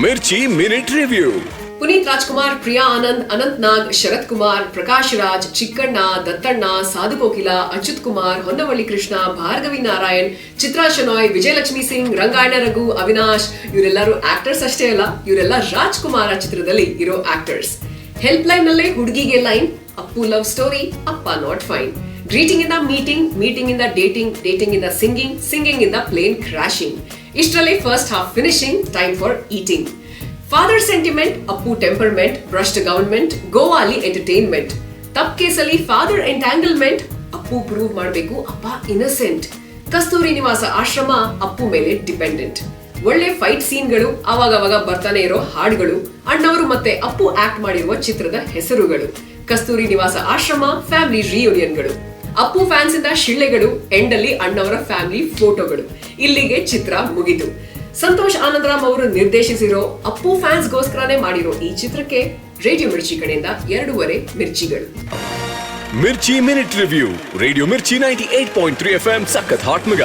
Mirchi minute review. Puneeth Rajkumar, Priya Anand, Anant Nag, Sharath Kumar, Prakash Raj, Chikkanna, Dattanna, Sadhu Kokila, Achyuth Kumar, Honnavalli Krishna, Bhargavi Narayan, ಚಿತ್ರಾ ವಿಜಯಲಕ್ಷ್ಮಿ ಸಿಂಗ್, ರಂಗಾಯಣ ರಘು, ಅವಿನಾಶ್, ಇವರೆಲ್ಲರೂ actors ಅಷ್ಟೇ ಅಲ್ಲ, ಇವರೆಲ್ಲ ರಾಜ್ಕುಮಾರ ಚಿತ್ರದಲ್ಲಿ ಇರೋ ಆಕ್ಟರ್ಸ್. ಹೆಲ್ಪ್ ಲೈನ್ ನಲ್ಲೇ ಹುಡುಗಿಗೆ ಲೈನ್, ಅಪ್ಪು ಲವ್ ಸ್ಟೋರಿ, ಅಪ್ಪ ನಾಟ್ ಫೈನ್. ಗ್ರೀಟಿಂಗ್ ಇಂದ ಮೀಟಿಂಗ್ ಮೀಟಿಂಗ್ ಇಂದ ಡೇಟಿಂಗ್ ಡೇಟಿಂಗ್ ಇಂದ ಸಿಂಗಿಂಗ್ ಸಿಂಗಿಂಗ್ ಇಂದ ಪ್ಲೇನ್ ಕ್ರಾಶಿಂಗ್. ಇಷ್ಟರಲ್ಲಿ first half finishing time for eating father sentiment Appu temperament ಭ್ರಷ್ಟ ಗವರ್ಮೆಂಟ್ ಗೋವಾಲಿ ಎಂಟರ್ಟೈನ್ಮೆಂಟ್ ತಪ್ ಕೇಸಲ್ಲಿ ಫಾದರ್ ಎಂಟ್ಯಾಂಗಲ್ಮೆಂಟ್ ಅಪ್ಪು ಪ್ರೂವ್ ಮಾಡಬೇಕು ಅಪ್ಪ ಇನ್ನಸೆಂಟ್ ಕಸ್ತೂರಿ ನಿವಾಸ ಆಶ್ರಮ ಅಪ್ಪು ಮೇಲೆ ಡಿಪೆಂಡೆಂಟ್ ಒಳ್ಳೆ ಫೈಟ್ ಸೀನ್ಗಳು ಅವಾಗವಾಗ ಬರ್ತಾನೆ ಇರೋ ಹಾಡುಗಳು, ಅಣ್ಣವರು ಮತ್ತೆ ಅಪ್ಪು ಆಕ್ಟ್ ಮಾಡಿರುವ ಚಿತ್ರದ ಹೆಸರುಗಳು. ಕಸ್ತೂರಿ ನಿವಾಸ ಆಶ್ರಮ ಫ್ಯಾಮಿಲಿ ರಿಯೂನಿಯನ್ಗಳು ಅಪ್ಪು ಫ್ಯಾನ್ಸ್ ಇಂದ ಶಿಳ್ಳೆಗಳು, ಎಂಡಲ್ಲಿ ಅಣ್ಣವರ ಫ್ಯಾಮಿಲಿ ಫೋಟೋಗಳು ಇಲ್ಲಿಗೆ ಚಿತ್ರ ಮುಗಿತು ಸಂತೋಷ್ ಆನಂದರಾಮ್ ಅವರು ನಿರ್ದೇಶಿಸಿರೋ ಅಪ್ಪು ಫ್ಯಾನ್ಸ್ಗೋಸ್ಕರನೇ ಮಾಡಿರೋ ಈ ಚಿತ್ರಕ್ಕೆ ರೇಡಿಯೋ ಮಿರ್ಚಿ ಕಡೆಯಿಂದ ಎರಡೂವರೆ ಮಿರ್ಚಿಗಳು. Mirchi minute review, radio Mirchi ninety eight point three F M ಸಖತ್ ಹಾಟ್ ಮಗ